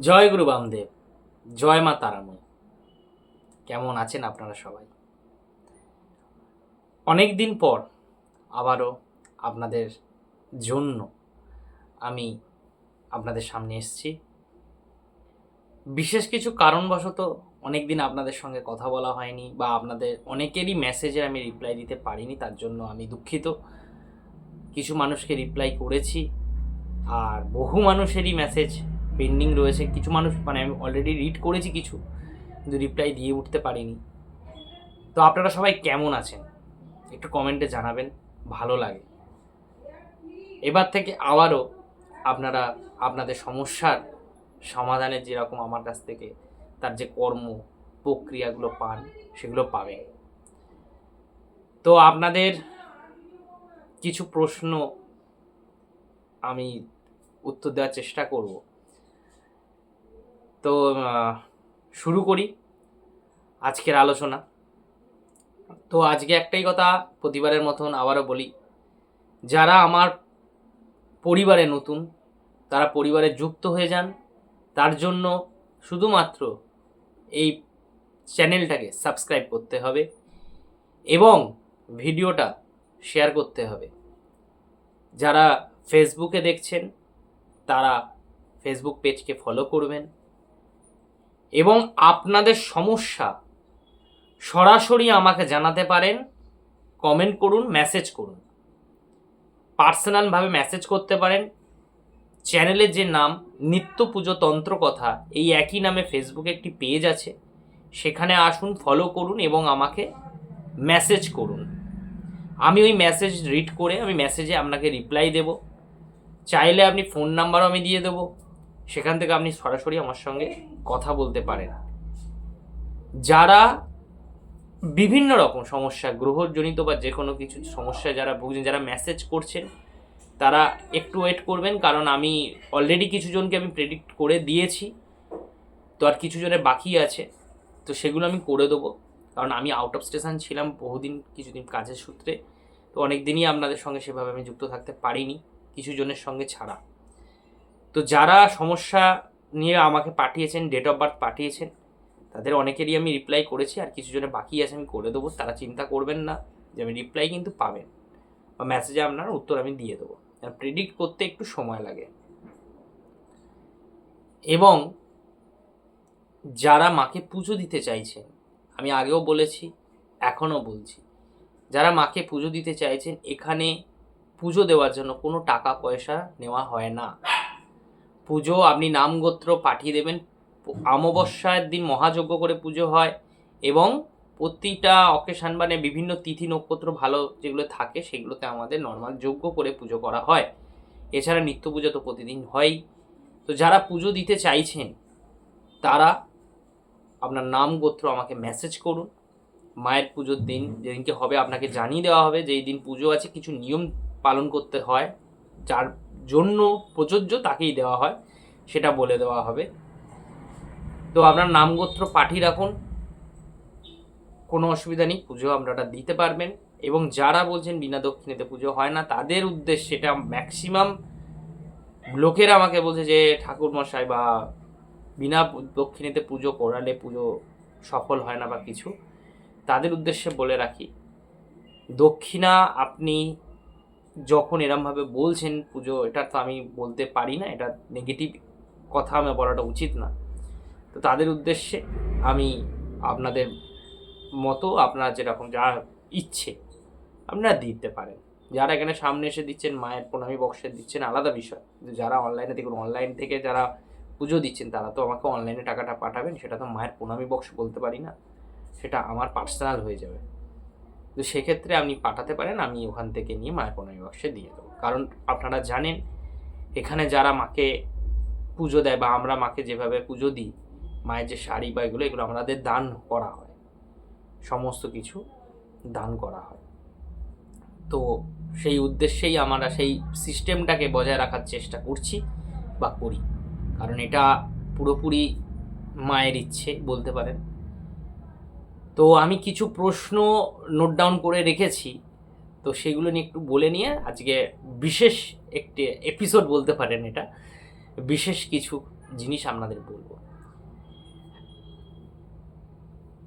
জয় গুরু বামদেব, জয় মা তারাময়। কেমন আছেন আপনারা সবাই? অনেক দিন পর আবারও আপনাদের জন্য আমি আপনাদের সামনে এসেছি। বিশেষ কিছু কারণবশত অনেক দিন আপনাদের সঙ্গে কথা বলা হয়নি বা আপনাদের অনেকেরই মেসেজে আমি রিপ্লাই দিতে পারিনি, তার জন্য আমি দুঃখিত। কিছু মানুষকে রিপ্লাই করেছি আর বহু মানুষেরই মেসেজ পেন্ডিং রয়েছে। কিছু মানুষ মানে আমি অলরেডি রিড করেছি কিছু, কিন্তু রিপ্লাই দিয়ে উঠতে পারিনি। তো আপনারা সবাই কেমন আছেন? একটু কমেন্টে জানাবেন, ভালো লাগে। এবার থেকে আবারও আপনারা, আপনাদের সমস্যার সমাধানের যেরকম আমার কাছ থেকে তার যে কর্ম প্রক্রিয়াগুলো পান, সেগুলো পাবেন। তো আপনাদের কিছু প্রশ্ন আমি উত্তর দেওয়ার চেষ্টা করব। তো শুরু করি আজকের আলোচনা। তো আজকে একটাই কথা প্রতিবারের মতন আবারও বলি, যারা আমার পরিবারে নতুন, তারা পরিবারে যুক্ত হয়ে যান, তার জন্য শুধুমাত্র এই চ্যানেলটাকে সাবস্ক্রাইব করতে হবে এবং ভিডিওটা শেয়ার করতে হবে। যারা ফেসবুকে দেখছেন, তারা ফেসবুক পেজকে ফলো করবেন। এবং আপনাদের সমস্যা সরাসরি আমাকে জানাতে পারেন কমেন্ট করুন মেসেজ করুন। পার্সোনালভাবে মেসেজ করতে পারেন। চ্যানেলের যে নাম, নিত্য পুজো তন্ত্র কথা, এই একই নামে ফেসবুকে একটি পেজ আছে। সেখানে আসুন ফলো করুন এবং আমাকে মেসেজ করুন। আমি ওই মেসেজ রিড করে, আমি মেসেজে আপনাকে রিপ্লাই দেব। চাইলে আপনি ফোন নাম্বারও আমি দিয়ে দেবো। সেখান থেকে আপনি সরাসরি আমার সঙ্গে কথা বলতে পারেন। যারা বিভিন্ন রকম সমস্যা, গ্রহজনিত বা যে কোনো কিছু সমস্যা যারা ভুগছেন, যারা মেসেজ করছেন, তারা একটু ওয়েট করবেন, কারণ আমি অলরেডি কিছু জনকে আমি প্রেডিক্ট করে দিয়েছি। তো আর কিছু জনের বাকি আছে, তো সেগুলো আমি করে দেবো। কারণ আমি আউট অফ স্টেশন ছিলাম বহুদিন, কিছুদিন কাজের সূত্রে। তো অনেক দিনই আপনাদের সঙ্গে সেভাবে আমি যুক্ত থাকতে পারিনি কিছু জনের সঙ্গে ছাড়া। তো যারা সমস্যা নিয়ে আমাকে পাঠিয়েছেন ডেট অফ বার্থ পাঠিয়েছেন, তাদের অনেকেরই আমি রিপ্লাই করেছি আর কিছু জনের বাকি আছে আমি করে দেবো। তারা চিন্তা করবেন না যে আমি রিপ্লাই কিন্তু পাবেন বা মেসেজে আপনার উত্তর আমি দিয়ে দেবো। প্রেডিক্ট করতে একটু সময় লাগে। এবং যারা মাকে পুজো দিতে চাইছেন, আমি আগেও বলেছি, এখনও বলছি, যারা মাকে পুজো দিতে চাইছেন, এখানে পুজো দেওয়ার জন্য কোনো টাকা পয়সা নেওয়া হয় না। পুজো আপনি নাম গোত্র পাঠিয়ে দেবেন। অমাবস্যার দিন মহাযজ্ঞ করে পুজো হয় এবং প্রতিটা অকেশান মানে বিভিন্ন তিথি নক্ষত্র ভালো যেগুলো থাকে সেগুলোতে আমাদের নর্মাল যজ্ঞ করে পুজো করা হয়। এছাড়া নিত্য পুজো তো প্রতিদিন হয়ই। তো যারা পুজো দিতে চাইছেন, তারা আপনার নাম গোত্র আমাকে মেসেজ করুন। মায়ের পুজোর দিন যেদিনকে হবে আপনাকে জানিয়ে দেওয়া হবে যেই দিন পুজো আছে, কিছু নিয়ম পালন করতে হয়। যার জন্য প্রযোজ্য তাকেই দেওয়া হয়, সেটা বলে দেওয়া হবে। তো আপনার নাম গোত্র পাঠিয়ে রাখুন। কোনো অসুবিধা নেই, পুজো আপনারা দিতে পারবেন এবং যারা বলছেন বিনা দক্ষিণেতে পুজো হয় না, তাদের উদ্দেশ্যে এটা ম্যাক্সিমাম লোকেরা আমাকে বলছে যে ঠাকুর মশাই বা বিনা দক্ষিণেতে পুজো করালে পুজো সফল হয় না বা কিছু, তাদের উদ্দেশ্যে বলে রাখি। দক্ষিণা আপনি যখন এরমভাবে বলছেন পুজো, এটা তো আমি বলতে পারি না, এটা নেগেটিভ কথা আমি বলাটা উচিত না। তো তাদের উদ্দেশ্যে আমি আপনাদের মতো আপনার যেরকম যা ইচ্ছে আপনারা দিতে পারেন। যারা এখানে সামনে এসে দিচ্ছেন, মায়ের প্রণামী বক্সে দিচ্ছেন, আলাদা বিষয়। যারা অনলাইনে দেখুন অনলাইন থেকে যারা পুজো দিচ্ছেন, তারা তো আমাকে অনলাইনে টাকাটা পাঠাবেন, সেটা তো মায়ের প্রণামী বক্স বলতে পারি না। সেটা আমার পার্সোনাল হয়ে যাবে। তো সেক্ষেত্রে আপনি পাঠাতে পারেন, আমি ওখান থেকে নিয়ে মায়ের প্রণামী বক্সে দিয়ে দেবো। কারণ আপনারা জানেন, এখানে যারা মাকে পুজো দেয় বা আমরা মাকে যেভাবে পুজো দিই, মায়ের যে শাড়ি বা এগুলো এগুলো আমাদের দান করা হয়। সমস্ত কিছু দান করা হয়। তো সেই উদ্দেশ্যেই আমরা সেই সিস্টেমটাকে বজায় রাখার চেষ্টা করছি বা করি। কারণ এটা পুরোপুরি মায়ের ইচ্ছে, বলতে পারেন। তো আমি কিছু প্রশ্ন নোট ডাউন করে রেখেছি। তো সেগুলো নিয়ে একটু বলে নিয়ে আজকে বিশেষ একটি এপিসোড বলতে পারেন এটা। বিশেষ কিছু জিনিস আপনাদের বলব।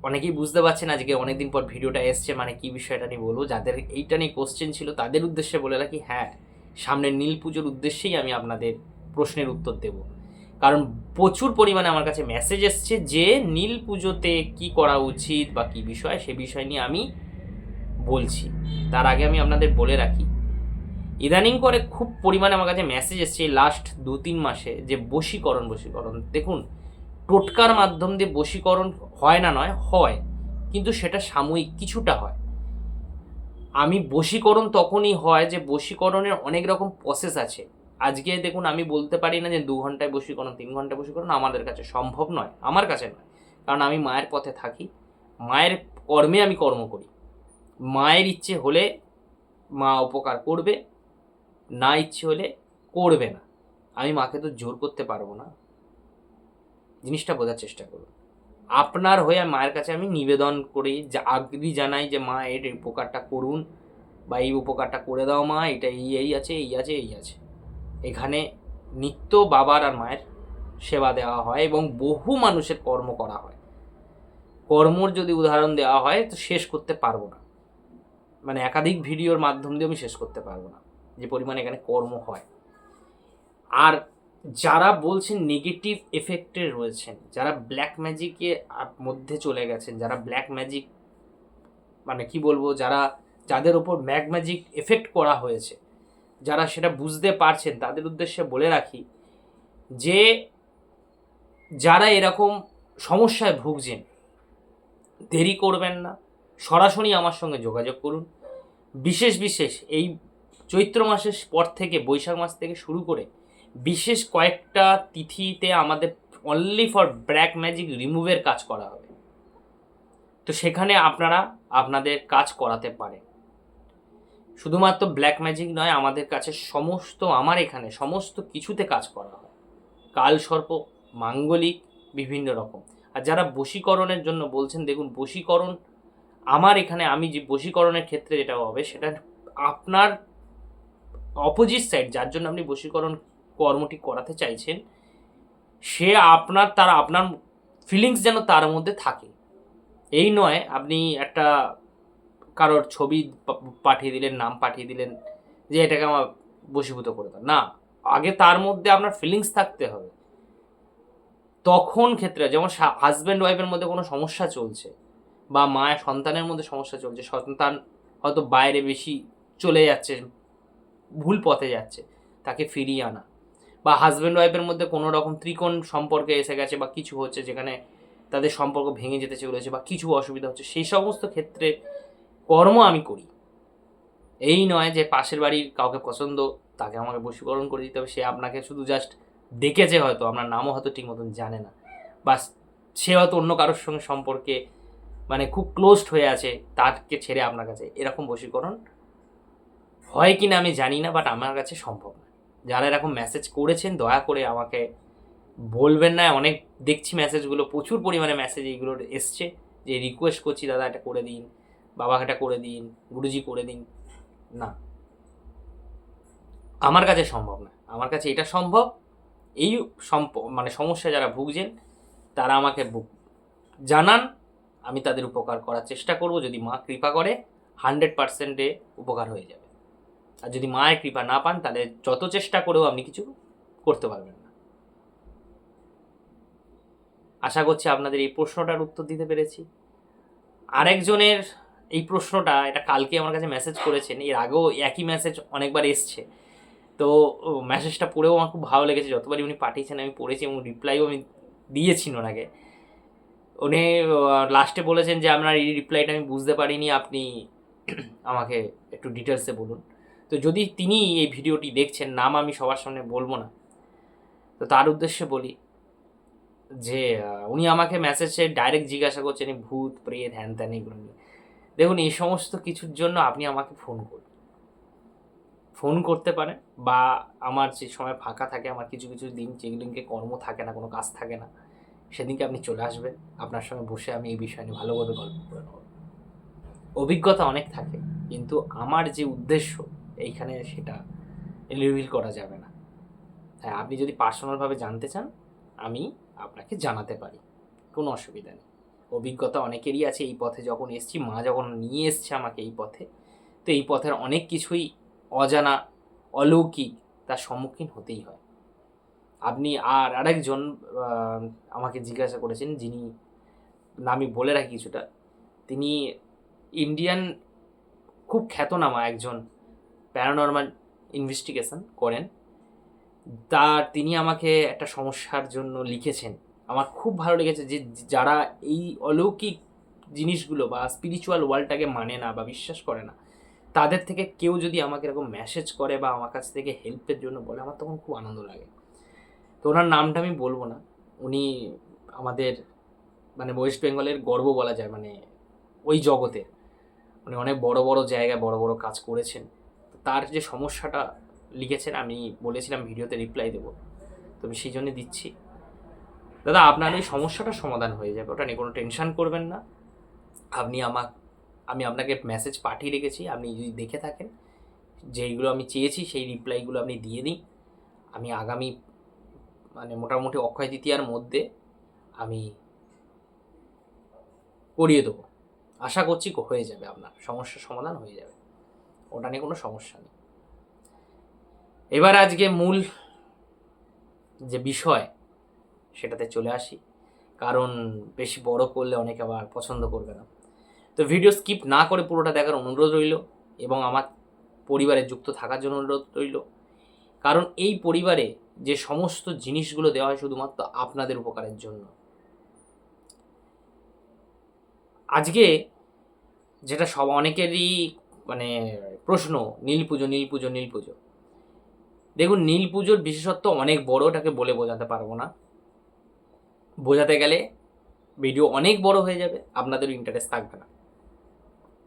অনেকেই বুঝতে পারছেন আজকে অনেকদিন পর ভিডিওটা এসছে মানে কি বিষয়টা নিয়ে বলব? যাদের এইটা নিয়ে কোশ্চেন ছিল তাদের উদ্দেশ্যে বলে রাখি হ্যাঁ সামনের নীল পুজোর উদ্দেশ্যেই আমি আপনাদের প্রশ্নের উত্তর দেব। কারণ প্রচুর পরিমাণে আমার কাছে মেসেজ এসছে যে নীল পুজোতে কি করা উচিত বা কি বিষয়, সে বিষয় নিয়ে আমি বলছি। তার আগে আমি আপনাদের বলে রাখি, ইদানিং করে খুব পরিমাণে আমার কাছে মেসেজ এসছে লাস্ট দু তিন মাসে যে বশীকরণ বশীকরণ। দেখুন, টোটকার মাধ্যম দিয়ে বশীকরণ হয় না নয়, হয়, কিন্তু সেটা সাময়িক কিছুটা হয়। আমি বশীকরণ তখনই হয় যে বশীকরণের অনেক রকম প্রসেস আছে। আজকে দেখুন আমি বলতে পারি না যে দু ঘন্টায় বশীকরণ তিন ঘন্টায় বশীকরণ আমাদের কাছে সম্ভব নয়, আমার কাছে নয়। কারণ আমি মায়ের পথে থাকি, মায়ের কর্মে আমি কর্ম করি। মায়ের ইচ্ছে হলে মা উপকার করবে, না ইচ্ছে হলে করবে না। আমি মাকে তো জোর করতে পারব না। জিনিসটা বোঝার চেষ্টা করুন। আপনার হয়ে মায়ের কাছে আমি নিবেদন করি, যে আগ্রী জানাই যে মা এর উপকারটা করুন বা এই উপকারটা করে দাও মা, এটা এই এই আছে এই আছে এই আছে। এখানে নিত্য বাবার আর মায়ের সেবা দেওয়া হয় এবং বহু মানুষের কর্ম করা হয়। কর্মর যদি উদাহরণ দেওয়া হয়, তো শেষ করতে পারব না। মানে একাধিক ভিডিওর মাধ্যম দিয়ে আমি শেষ করতে পারব না, যে পরিমাণে এখানে কর্ম হয়। আর যারা বলছেন নেগেটিভ এফেক্টে রয়েছেন, যারা ব্ল্যাক ম্যাজিকে মধ্যে চলে গেছেন, যারা ব্ল্যাক ম্যাজিক মানে কি বলব, যারা, যাদের ওপর ম্যাগ ম্যাজিক এফেক্ট করা হয়েছে যারা সেটা বুঝতে পারছেন, তাদের উদ্দেশ্যে বলে রাখি যে যারা এরকম সমস্যায় ভুগছেন, দেরি করবেন না। সরাসরি আমার সঙ্গে যোগাযোগ করুন। বিশেষ বিশেষ এই চৈত্র মাসের পর থেকে, বৈশাখ মাস থেকে শুরু করে বিশেষ কয়েকটা তিথিতে আমাদের অনলি ফর ব্ল্যাক ম্যাজিক রিমুভের কাজ করা হবে। তো সেখানে আপনারা আপনাদের কাজ করাতে পারেন। শুধুমাত্র ব্ল্যাক ম্যাজিক নয়, আমাদের কাছে সমস্ত, আমার এখানে সমস্ত কিছুতে কাজ করা হয়। কাল সর্প, মাঙ্গলিক, বিভিন্ন রকম। আর যারা বশীকরণের জন্য বলছেন, দেখুন, বশীকরণ, আমার এখানে আমি যে বশীকরণের ক্ষেত্রে যেটা হবে, সেটা আপনার অপোজিট সাইড যার জন্য আপনি বশীকরণ কর্মটি করাতে চাইছেন, সে আপনার, তার, আপনার ফিলিংস যেন তার মধ্যে থাকে। এই নয়, আপনি একটা কারোর ছবি পাঠিয়ে দিলেন, নাম পাঠিয়ে দিলেন, যে এটাকে আমার বশীভূত করে দাও। না, আগে তার মধ্যে আপনার ফিলিংস থাকতে হবে। তখন ক্ষেত্রে, যেমন হাজব্যান্ড ওয়াইফের মধ্যে কোনো সমস্যা চলছে, বা মায়ের সন্তানের মধ্যে সমস্যা চলছে, সন্তান হয়তো বাইরে বেশি চলে যাচ্ছে, ভুল পথে যাচ্ছে, তাকে ফিরিয়ে আনা। বা হাজব্যান্ড ওয়াইফের মধ্যে কোনো রকম ত্রিকোণ সম্পর্কে এসে গেছে, বা কিছু হচ্ছে যেখানে তাদের সম্পর্ক ভেঙে যেতে চলেছে, বা কিছু অসুবিধা হচ্ছে, সেই সমস্ত ক্ষেত্রে কর্ম আমি করি। এই নয় যে পাশের বাড়ির কাউকে পছন্দ, তাকে আমাকে বশীকরণ করে দিতে হবে, সে আপনাকে শুধু জাস্ট দেখেছে হয়তো, আপনার নামও হয়তো ঠিক মতন জানে না। বা সে হয়তো অন্য কারোর সঙ্গে সম্পর্কে মানে খুব ক্লোজড হয়ে আছে, তাকে ছেড়ে আপনার কাছে এরকম বশীকরণ হয় কি না আমি জানি না বাট আমার কাছে সম্ভব না। যারা এরকম মেসেজ করেছেন, দয়া করে আমাকে বলবেন না। অনেক দেখছি মেসেজগুলো প্রচুর পরিমাণে মেসেজ এইগুলো এসছে, যে রিকোয়েস্ট করছি, দাদা, এটা করে দিন। বাবাকে এটা করে দিন, গুরুজি করে দিন। না। আমার কাছে সম্ভব না। আমার কাছে এটা সম্ভব, এই মানে সমস্যা যারা ভুগছেন, তারা আমাকে জানান, আমি তাদের উপকার করার চেষ্টা করব। যদি মা কৃপা করে, হান্ড্রেড পার্সেন্টে উপকার হয়ে যাবে। আর যদি মায়ের কৃপা না পান, তাহলে যত চেষ্টা করেও আপনি কিছু করতে পারবেন না। আশা করছি আপনাদের এই প্রশ্নটার উত্তর দিতে পেরেছি। আরেকজনের এই প্রশ্নটা এটা কালকে আমার কাছে মেসেজ করেছেন, এর আগেও একই মেসেজ অনেকবার এসছে। তো মেসেজটা পড়েও আমার খুব ভালো লেগেছে, যতবারই উনি পাঠিয়েছেন আমি পড়েছি এবং রিপ্লাইও আমি দিয়েছি ওনাকে উনি লাস্টে বলেছেন যে, আপনার এই রিপ্লাইটা আমি বুঝতে পারিনি, আপনি আমাকে একটু ডিটেলসে বলুন। তো যদি তিনি এই ভিডিওটি দেখছেন, নাম আমি সবার সামনে বলব না। তো তার উদ্দেশ্যে বলি যে উনি আমাকে মেসেজে ডাইরেক্ট জিজ্ঞাসা করছেন ভূত, প্রেত হ্যান ত্যান এগুলো নিয়ে। দেখুন, এই সমস্ত কিছুর জন্য আপনি আমাকে ফোন করুন। ফোন করতে পারেন বা আমার যে সময় ফাঁকা থাকে, আমার কিছু কিছু দিন যেদিনকে কর্ম থাকে না, কোনো কাজ থাকে না, সেদিনকে আপনি চলে আসবেন। আপনার সঙ্গে বসে আমি এই বিষয় নিয়ে ভালোভাবে গল্প করে নেব। অভিজ্ঞতা অনেক থাকে, কিন্তু আমার যে উদ্দেশ্য, এইখানে সেটা রিভিল করা যাবে না। হ্যাঁ আপনি যদি পার্সোনালভাবে জানতে চান, আমি আপনাকে জানাতে পারি। কোনো অসুবিধা নেই। অভিজ্ঞতা অনেকেরই আছে এই পথে যখন এসছি, মা যখন নিয়ে এসছে আমাকে এই পথে, তো এই পথের অনেক কিছুই অজানা, অলৌকিক তার সম্মুখীন হতেই হয়। আপনি আর আরেকজন আমাকে জিজ্ঞাসা করেছেন, যিনি না আমি বলে রাখি কিছুটা, তিনি ইন্ডিয়ান খুব খ্যাতনামা একজন প্যারানর্মাল ইনভেস্টিগেশন করেন। তার, তিনি আমাকে একটা সমস্যার জন্য লিখেছেন। আমার খুব ভালো লেগেছে যে যারা এই অলৌকিক জিনিসগুলো বা স্পিরিচুয়াল ওয়ার্ল্ডটাকে মানে না বা বিশ্বাস করে না, তাদের থেকে কেউ যদি আমাকে এরকম মেসেজ করে বা আমার কাছ থেকে হেল্পের জন্য বলে, আমার তখন খুব আনন্দ লাগে। তো ওনার নামটা আমি বলব না। উনি আমাদের মানে ওয়েস্ট বেঙ্গলের গর্ব বলা যায় মানে ওই জগতে। উনি অনেক বড় বড় জায়গায় বড় বড় কাজ করেছেন। তার যে সমস্যাটা লিখেছেন, আমি বলেছিলাম, ভিডিওতে রিপ্লাই দেবো। তো আমি সেই জন্য দিচ্ছি। দাদা, আপনার এই সমস্যাটার সমাধান হয়ে যাবে, ওটা নিয়ে কোনো টেনশন করবেন না। আপনি আমার আমি আপনাকে মেসেজ পাঠিয়ে রেখেছি, আপনি যদি দেখে থাকেন, যেইগুলো আমি চেয়েছি, সেই রিপ্লাইগুলো আপনি দিয়ে দিন। আমি আগামী মানে মোটামুটি অক্ষয় তৃতীয়ার মধ্যে আমি করিয়ে দেবো। আশা করছি হয়ে যাবে আপনার, সমস্যার সমাধান হয়ে যাবে। ওটা নিয়ে কোনো সমস্যা নেই। এবার আজকে মূল যে বিষয় সেটাতে চলে আসি। কারণ বেশি বড় করলে অনেকে আবার পছন্দ করবে না। তো ভিডিও স্কিপ না করে পুরোটা দেখার অনুরোধ রইল এবং আমার পরিবারে যুক্ত থাকার জন্য অনুরোধ রইল। কারণ এই পরিবারে যে সমস্ত জিনিসগুলো দেওয়া হয় শুধুমাত্র আপনাদের উপকারের জন্য। আজকে যেটা সব অনেকেরই মানে প্রশ্ন, নীল পুজো নীল পুজো নীল পুজো। দেখুন, নীল পুজোর বিশেষত্ব অনেক বড় ওটাকে বলে বোঝাতে পারব না। বোঝাতে গেলে ভিডিও অনেক বড় হয়ে যাবে, আপনাদেরও ইন্টারেস্ট থাকবে না।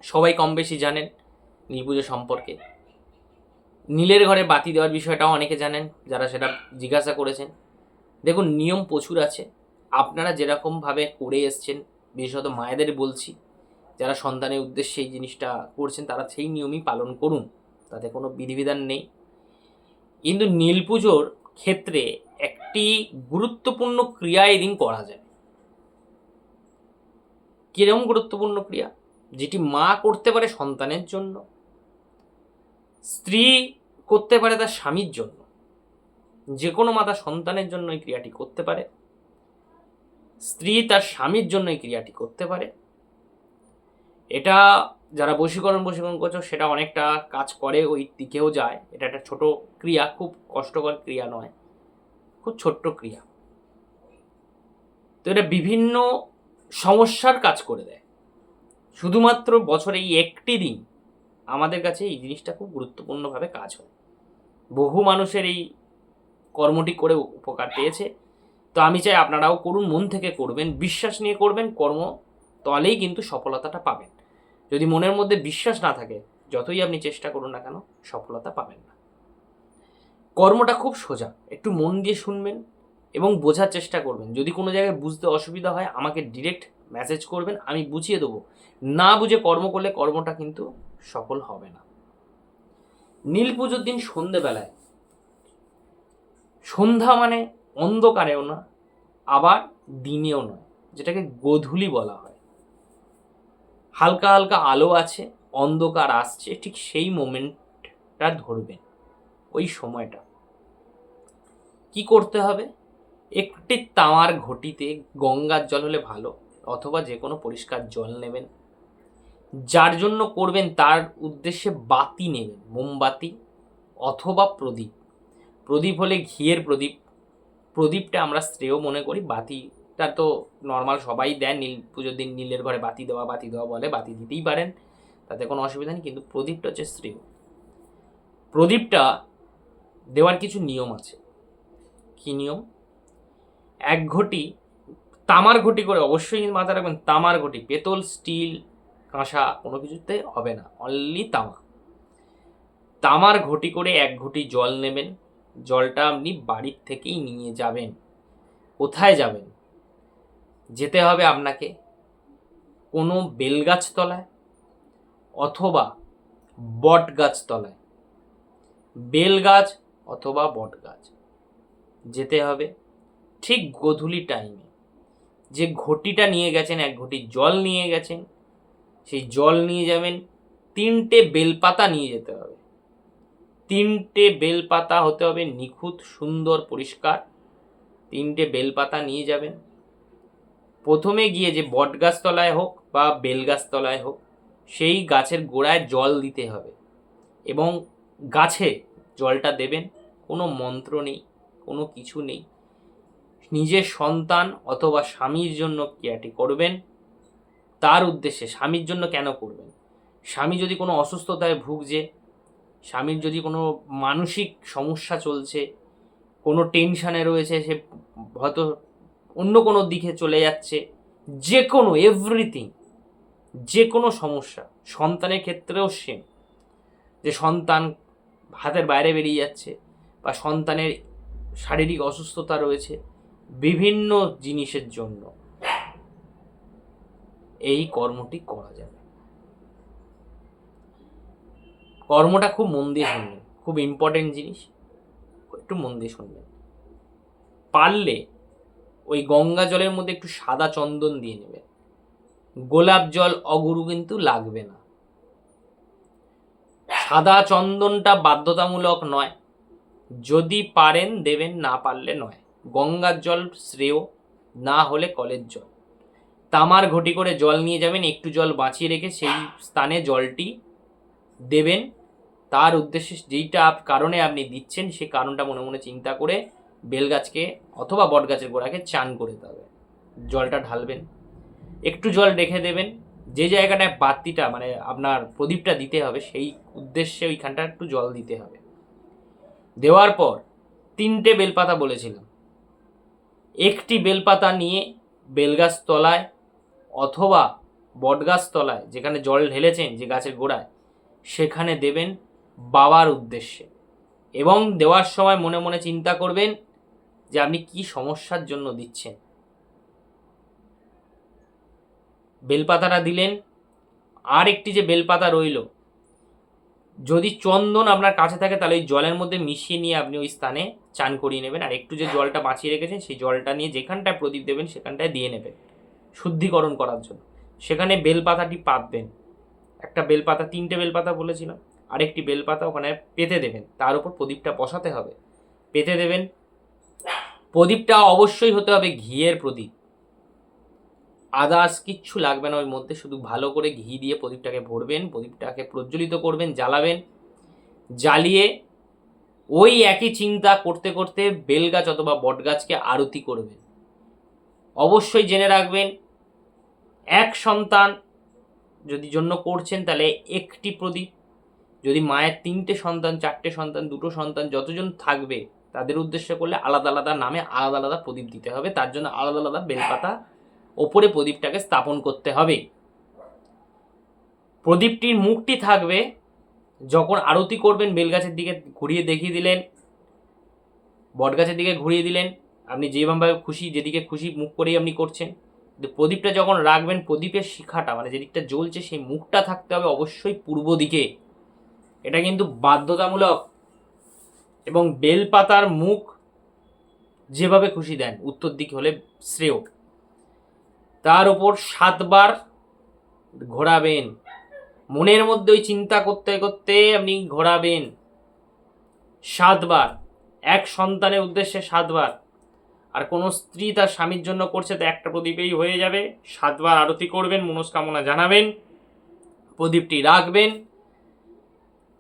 সবাই কম বেশি জানেন নীল পুজো সম্পর্কে। নীলের ঘরে বাতি দেওয়ার বিষয়টাও অনেকে জানেন, যারা সেটা জিজ্ঞাসা করেছেন। দেখুন, নিয়ম প্রচুর আছে। আপনারা যেরকমভাবে করে এসছেন, বিশেষত মায়েদের বলছি, যারা সন্তানের উদ্দেশ্যে এই জিনিসটা করছেন, তারা সেই নিয়মই পালন করুন। তাতে কোনো বিধিবিধান নেই। কিন্তু নীল পুজোর ক্ষেত্রে একটি গুরুত্বপূর্ণ ক্রিয়া এদিন করা যায়। কীরকম গুরুত্বপূর্ণ ক্রিয়া? যেটি মা করতে পারে সন্তানের জন্য, স্ত্রী করতে পারে তার স্বামীর জন্য যে কোনো মা তার সন্তানের জন্য এই ক্রিয়াটি করতে পারে, স্ত্রী তার স্বামীর জন্য এই ক্রিয়াটি করতে পারে। এটা যারা বশীকরণ বশীকরণ করছ, সেটা অনেকটা কাজ করে, ওই দিকেও যায়। এটা একটা ছোট ক্রিয়া, খুব কষ্টকর ক্রিয়া নয়। খুব ছোট্ট ক্রিয়া। তো এটা বিভিন্ন সমস্যার কাজ করে দেয়। শুধুমাত্র বছরে এই একটি দিন আমাদের কাছে এই জিনিসটা খুব গুরুত্বপূর্ণভাবে কাজ হয়। বহু মানুষের এই কর্মটি করে উপকার পেয়েছে। তো আমি চাই আপনারাও করুন, মন থেকে করবেন, বিশ্বাস নিয়ে করবেন, কর্ম তলেই কিন্তু সফলতাটা পাবেন। যদি মনের মধ্যে বিশ্বাস না থাকে, যতই আপনি চেষ্টা করুন না কেন, সফলতা পাবেন না। কর্মটা খুব সোজা। একটু মন দিয়ে শুনবেন এবং বোঝার চেষ্টা করবেন। যদি কোনো জায়গায় বুঝতে অসুবিধা হয়, আমাকে ডিরেক্ট মেসেজ করবেন, আমি বুঝিয়ে দেবো। না বুঝে কর্ম করলে কর্মটা কিন্তু সফল হবে না। নীল পুজোর দিন সন্ধেবেলায়। সন্ধ্যা মানে অন্ধকারেও না, আবার দিনেও নয়, যেটাকে গোধূলি বলা হয়। হালকা হালকা আলো আছে, অন্ধকার আসছে, ঠিক সেই মোমেন্টটা ধরবেন, ওই সময়টা। কি করতে হবে? একটি তামার ঘটিতে গঙ্গার জল হলে ভালো, অথবা যে কোনো পরিষ্কার জল নেবেন। যার জন্য করবেন তার উদ্দেশ্যে বাতি নেবেন, মোমবাতি অথবা প্রদীপ। প্রদীপ হলে ঘিয়ের প্রদীপ। প্রদীপটা আমরা শ্রেয় মনে করি, বাতিটা তো নর্মাল সবাই দেন নীল পুজোর দিন নীলের ঘরে বাতি দেওয়া বাতি দেওয়া বলে, বাতি দিতেই পারেন, তাতে কোনো অসুবিধা নেই, কিন্তু প্রদীপটা হচ্ছে শ্রেয়। প্রদীপটা দেওয়ার কিছু নিয়ম আছে। কি নিয়ম? এক ঘটি, তামার ঘটি করে অবশ্যই মাথায় রাখবেন, তামার ঘটি। পেতল, স্টিল, কাঁসা কোনো কিছুতে হবে না অনলি তামা। তামার ঘটি করে এক ঘটি জল নেবেন, জলটা আপনি বাড়ির থেকেই নিয়ে যাবেন, কোথায় যাবেন? যেতে হবে আপনাকে কোনো বেলগাছ তলায় অথবা বট গাছ তলায়। বেল গাছ অথবা বট গাছ যেতে হবে। ঠিক গধূলি টাইমে যে ঘটিটা নিয়ে গেছেন, এক ঘটি জল নিয়ে গেছেন, সেই জল নিয়ে যাবেন, তিনটে বেলপাতা নিয়ে যেতে হবে। তিনটে বেলপাতা হতে হবে নিখুঁত, সুন্দর, পরিষ্কার। তিনটে বেলপাতা নিয়ে যাবেন। প্রথমে গিয়ে যে বটগাছ তলায় হোক বা বেলগাছ তলায় হোক, সেই গাছের গোড়ায় জল দিতে হবে। এবং গাছে জলটা দেবেন, কোনো মন্ত্র নেই। কোনো কিছু নেই। নিজের সন্তান অথবা স্বামীর জন্য ক্রিয়াটি করবেন। তার উদ্দেশ্যে স্বামীর জন্য কেন করবেন? স্বামী যদি কোনো অসুস্থতায় ভুগছে, স্বামীর যদি কোনো মানসিক সমস্যা চলছে, কোনো টেনশানে রয়েছে, সে হয়তো অন্য কোনো দিকে চলে যাচ্ছে, যে কোনো এভরিথিং যে কোনো সমস্যা, সন্তানের ক্ষেত্রেও সেম যে সন্তান হাতের বাইরে বেরিয়ে যাচ্ছে বা সন্তানের শারীরিক অসুস্থতা রয়েছে বিভিন্ন জিনিসের জন্য। এই কর্মটি করা যাবে। কর্মটা খুব মন দিয়ে শুনবেন, খুব ইম্পর্টেন্ট জিনিস। একটু মন দিয়ে শুনবেন। পারলে ওই গঙ্গা জলের মধ্যে একটু সাদা চন্দন দিয়ে নেবেন। গোলাপ জল অগুরু কিন্তু লাগবে না। সাদা চন্দনটা বাধ্যতামূলক নয় যদি পারেন দেবেন, না পারলে নয়। গঙ্গার জল শ্রেয়, না হলে কলের জল। তামার ঘটি করে জল নিয়ে যাবেন, একটু জল বাঁচিয়ে রেখে সেই স্থানে জলটি দেবেন। তার উদ্দেশ্যে যেইটা কারণে আপনি দিচ্ছেন সেই কারণটা মনে মনে চিন্তা করে বেলগাছকে অথবা বটগাছের গোড়াকে চান করে দেবে জলটা ঢালবেন। একটু জল রেখে দেবেন। যে জায়গাটায় বাতিটা মানে আপনার প্রদীপটা দিতে হবে, সেই উদ্দেশ্যে ওইখানটা একটু জল দিতে হবে। দেওয়ার পর তিনটে বেলপাতা বলেছিলাম। একটি বেলপাতা নিয়ে বেলগাছ তলায় অথবা বটগাছ তলায় যেখানে জল ঢেলেছেন যে গাছের গোড়ায়, সেখানে দেবেন বাবার উদ্দেশ্যে। এবং দেওয়ার সময় মনে মনে চিন্তা করবেন যে আপনি কি সমস্যার জন্য দিচ্ছেন। বেলপাতাটা দিলেন। আর একটি যে বেলপাতা রইল যদি চন্দন আপনার কাছে থাকে, তাহলে ওই জলের মধ্যে মিশিয়ে নিয়ে আপনি ওই স্থানে চান করিয়ে নেবেন। আর একটু যে জলটা বাঁচিয়ে রেখেছেন, সেই জলটা নিয়ে যেখানটায় প্রদীপ দেবেন, সেখানটায় দিয়ে নেবেন। শুদ্ধিকরণ করার জন্য। সেখানে বেলপাতাটি পাতবেন। একটা বেলপাতা, তিনটে বেলপাতা বলেছিলাম। আরেকটি বেলপাতা ওখানে পেতে দেবেন। তার উপর প্রদীপটা বসাতে হবে। পেতে দেবেন। প্রদীপটা অবশ্যই হতে হবে ঘিয়ের প্রদীপ। আদার্স কিচ্ছু লাগবে না ওর মধ্যে শুধু ভালো করে ঘি দিয়ে প্রদীপটাকে ভরবেন, প্রদীপটাকে প্রজ্বলিত করবেন, জ্বালাবেন। জ্বালিয়ে ওই একই চিন্তা করতে করতে বেলগাছ অথবা বটগাছকে আরতি করবেন। অবশ্যই জেনে রাখবেন, এক সন্তান যদি জন্য করছেন তাহলে একটি প্রদীপ। যদি মায়ের তিনটে সন্তান, চারটে সন্তান, দুটো সন্তান যতজন থাকবে, তাদের উদ্দেশ্য করলে আলাদা আলাদা নামে আলাদা আলাদা প্রদীপ দিতে হবে। তার জন্য আলাদা আলাদা বেলপাতা ওপরে প্রদীপটাকে স্থাপন করতে হবে। প্রদীপটির মুখটি থাকবে যখন আরতি করবেন, বেলগাছের দিকে ঘুরিয়ে দেখিয়ে দিলেন, বটগাছের দিকে ঘুরিয়ে দিলেন, আপনি যেভাবে খুশি, যেদিকে খুশি মুখ করেই আপনি করছেন। প্রদীপটা যখন রাখবেন, প্রদীপের শিখাটা মানে যেদিকটা জ্বলছে সেই মুখটা থাকতে হবে অবশ্যই পূর্ব দিকে। এটা কিন্তু বাধ্যতামূলক। এবং বেলপাতার মুখ যেভাবে খুশি দেন, উত্তর দিকে হলে শ্রেয়। তার উপর সাতবার ঘোরাবেন। মনের মধ্যে ওই চিন্তা করতে করতে আপনি ঘোরাবেন। সাতবার। এক সন্তানের উদ্দেশ্যে সাতবার। আর কোনো স্ত্রী তার স্বামীর জন্য করছে তো একটা প্রদীপেই হয়ে যাবে। সাতবার আরতি করবেন, মনস্কামনা জানাবেন, প্রদীপটি রাখবেন।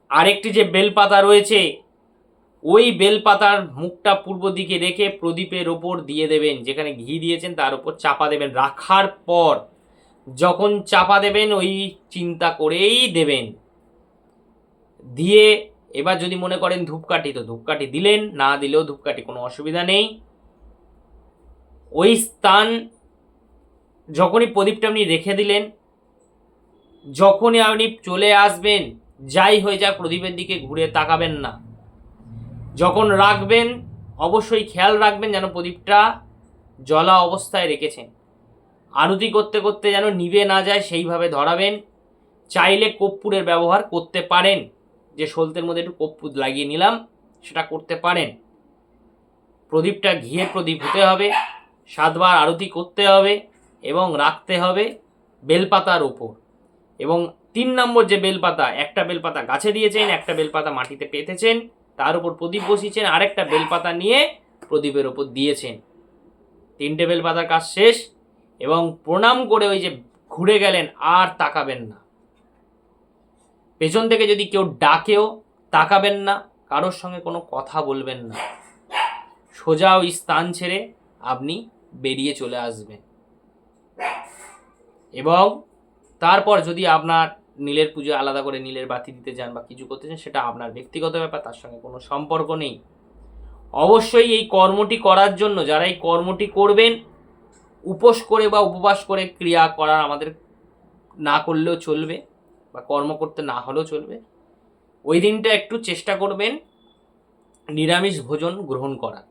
আরেকটি যে বেলপাতা রয়েছে ওই বেলপাতার মুখটা পূর্ব দিকে রেখে প্রদীপের ওপর দিয়ে দেবেন, যেখানে ঘি দিয়েছেন তার উপর চাপা দেবেন। রাখার পর যখন চাপা দেবেন, ওই চিন্তা করেই দেবেন। দিয়ে এবার যদি মনে করেন ধূপকাঠি, তো ধূপকাঠি দিলেন, না দিলেও ধূপকাঠি, কোনো অসুবিধা নেই। ওই স্থান যখনই প্রদীপটা আপনি রেখে দিলেন, যখনই আপনি চলে আসবেন, যাই হয়ে যাক, প্রদীপের দিকে ঘুরে তাকাবেন না। যখন রাখবেন, অবশ্যই খেয়াল রাখবেন যেন প্রদীপটা জলা অবস্থায় রেখেছেন। আরতি করতে করতে যেন নিভে না যায় সেইভাবে ধরাবেন। চাইলে কর্পূরের ব্যবহার করতে পারেন। যে সলতের মধ্যে একটু কর্পূর লাগিয়ে নিলাম, সেটা করতে পারেন। প্রদীপটা ঘিয়ে প্রদীপ হতে হবে, সাতবার আরতি করতে হবে এবং রাখতে হবে বেলপাতার ওপর এবং তিন নম্বর যে বেলপাতা, একটা বেলপাতা গাছে দিয়েছেন, একটা বেলপাতা মাটিতে পেতেছেন। তার উপর প্রদীপ বসিয়েছেন, আরেকটা বেলপাতা নিয়ে প্রদীপের ওপর দিয়েছেন। তিনটে বেলপাতার কাজ শেষ এবং প্রণাম করে ওই যে ঘুরে গেলেন, আর তাকাবেন না। পেছন থেকে যদি কেউ ডাকেও, তাকাবেন না, কারোর সঙ্গে কোনো কথা বলবেন না। সোজা ওই স্থান ছেড়ে আপনি বেরিয়ে চলে আসবেন। এবং তারপর যদি আপনার নীলের পুজো আলাদা করে নীলের বাতি দিতে যান বা কিছু করতে চান সেটা আপনার ব্যক্তিগত ব্যাপার, তার সঙ্গে কোনো সম্পর্ক নেই। অবশ্যই এই কর্মটি করার জন্য, যারা এই কর্মটি করবেন, উপোস করে বা উপবাস করে ক্রিয়া করার আমাদের না করলেও চলবে বা কর্ম করতে না হলেও চলবে, ওই দিনটা একটু চেষ্টা করবেন নিরামিষ ভোজন গ্রহণ করার।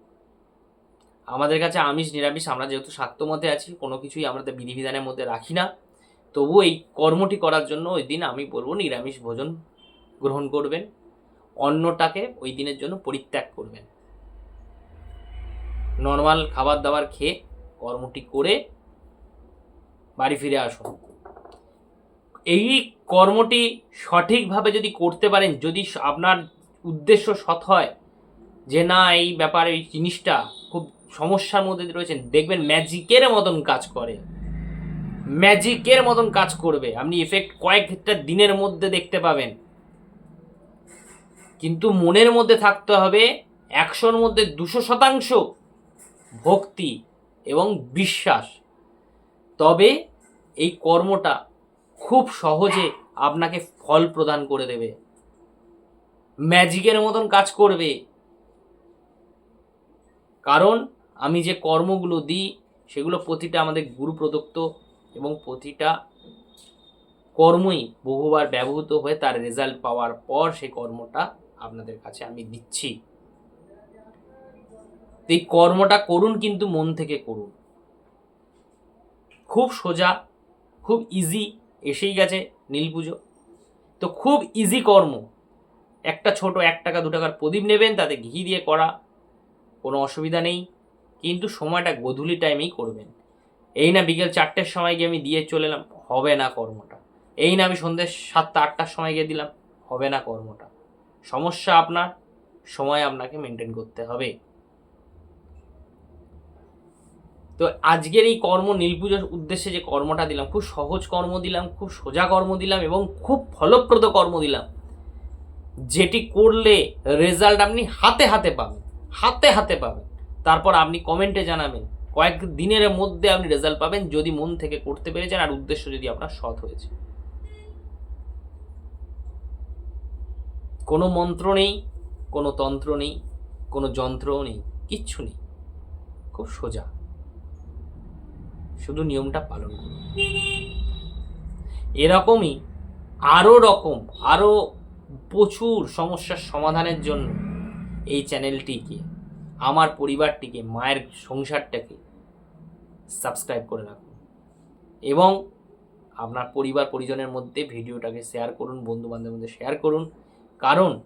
আমাদের কাছে আমিষ, নিরামিষ আমরা যেহেতু শাক্তমতে আছি, কোনো কিছুই আমাদের বিধিবিধানের মধ্যে রাখি না। তবু এই কর্মটি করার জন্য ওই দিন আমি বলব নিরামিষ ভোজন গ্রহণ করবেন। অন্নটাকে ওই দিনের জন্য পরিত্যাগ করবেন। নর্মাল খাবার দাবার খেয়ে কর্মটি করে বাড়ি ফিরে আসুন। এই কর্মটি সঠিকভাবে যদি করতে পারেন, যদি আপনার উদ্দেশ্য সৎ হয়, যে না, এই ব্যাপারে এই জিনিসটা খুব সমস্যার মধ্যে রয়েছেন, দেখবেন ম্যাজিকের মতন কাজ করে। ম্যাজিকের মতন কাজ করবে। আপনি এফেক্ট কয়েকটা দিনের মধ্যে দেখতে পাবেন। কিন্তু মনের মধ্যে থাকতে হবে একশোর মধ্যে দুশো শতাংশ ভক্তি এবং বিশ্বাস। তবে এই কর্মটা খুব সহজে আপনাকে ফল প্রদান করে দেবে। ম্যাজিকের মতন কাজ করবে। কারণ আমি যে কর্মগুলো দিই, সেগুলো প্রতিটা আমাদের গুরু প্রদত্ত এবং প্রতিটা কর্মই বহুবার ব্যবহৃত হয়ে তার রেজাল্ট পাওয়ার পর সেই কর্মটা আপনাদের কাছে আমি দিচ্ছি। এই কর্মটা করুন কিন্তু মন থেকে করুন। খুব সোজা, খুব ইজি এসেই গেছে নীল পুজো। তো খুব ইজি কর্ম। একটা ছোট এক টাকা, দু টাকার প্রদীপ নেবেন, তাতে ঘি দিয়ে করা, কোনো অসুবিধা নেই। কিন্তু সময়টা গধূলি টাইমেই করবেন। এই না বিকেল চারটের সময় গিয়ে আমি দিয়ে চলে এলাম, হবে না কর্মটা। এই না আমি সন্ধ্যে সাতটা, আটটার সময় গিয়ে দিলাম, হবে না কর্মটা। সমস্যা আপনার, সময় আপনাকে মেনটেন করতে হবে। তো আজকের এই কর্ম, নীল পুজোর উদ্দেশ্যে যে কর্মটা দিলাম, খুব সহজ কর্ম দিলাম, খুব সোজা কর্ম দিলাম এবং খুব ফলপ্রদ কর্ম দিলাম, যেটি করলে রেজাল্ট আপনি হাতে হাতে পাবেন, হাতে হাতে পাবেন। তারপর আপনি কমেন্টে জানাবেন কয়েক দিনের মধ্যে আপনি রেজাল্ট পাবেন যদি মন থেকে করতে পেরেছেন আর উদ্দেশ্য যদি আপনার সৎ হয়েছে। কোনো মন্ত্র নেই, কোনো তন্ত্র নেই, কোনো যন্ত্রও নেই, কিচ্ছু নেই। খুব সোজা। শুধু নিয়মটা পালন করুন। এরকমই আরও রকম আরও প্রচুর সমস্যার সমাধানের জন্য এই চ্যানেলটিকে আমার পরিবারটিকে, মায়ের সংসারটাকে সাবস্ক্রাইব করে রাখুন। এবং আপনার পরিবার পরিজনের মধ্যে ভিডিওটাকে শেয়ার করুন বন্ধু বান্ধবের মধ্যে শেয়ার করুন। কারণ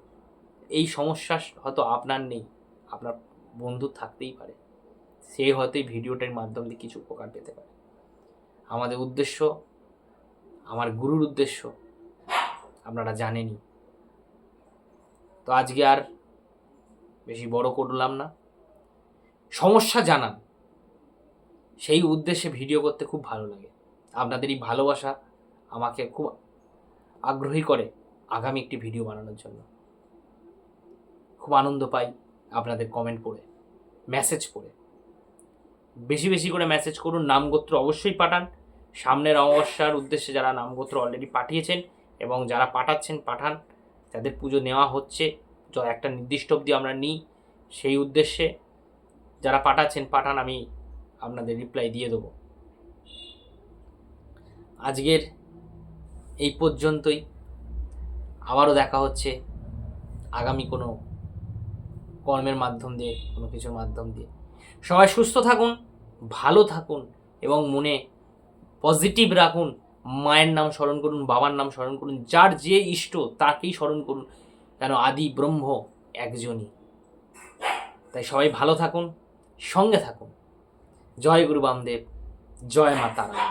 এই সমস্যা হয়তো আপনার নেই, আপনার বন্ধু থাকতেই পারে। সে হয়তো এই ভিডিওটার মাধ্যম দিয়ে কিছু উপকার পেতে পারে। আমাদের উদ্দেশ্য, আমার গুরুর উদ্দেশ্য, আপনারা জানেনই। তো আজকে আর বেশি বড় করলাম না। সমস্যা জানান। সেই উদ্দেশ্যে ভিডিও করতে খুব ভালো লাগে। আপনাদের এই ভালোবাসা আমাকে খুব আগ্রহী করে আগামী একটি ভিডিও বানানোর জন্য। খুব আনন্দ পাই আপনাদের কমেন্ট পড়ে মেসেজ পড়ে বেশি বেশি করে মেসেজ করুন, নামগোত্র অবশ্যই পাঠান। সামনের অমাবস্যার উদ্দেশ্যে যারা নামগোত্র অলরেডি পাঠিয়েছেন এবং যারা পাঠাচ্ছেন, পাঠান। যাদের পুজো নেওয়া হচ্ছে একটা নির্দিষ্ট অবধি আমরা নিই। সেই উদ্দেশ্যে যারা পাঠাচ্ছেন, পাঠান। আমি আপনাদের রিপ্লাই দিয়ে দেবো। আজকের এই পর্যন্তই। আবারও দেখা হচ্ছে আগামী কোনো কর্মের মাধ্যম দিয়ে, কোনো কিছুর মাধ্যম দিয়ে। সবাই সুস্থ থাকুন, ভালো থাকুন এবং মনে পজিটিভ রাখুন। মায়ের নাম স্মরণ করুন, বাবার নাম স্মরণ করুন, যার যে ইষ্ট তাকেই স্মরণ করুন কেন আদি ব্রহ্ম একজনই। তাই সবাই ভালো থাকুন, সঙ্গে থাকুন। জয় গুরু বামদেব জয় মা তারা।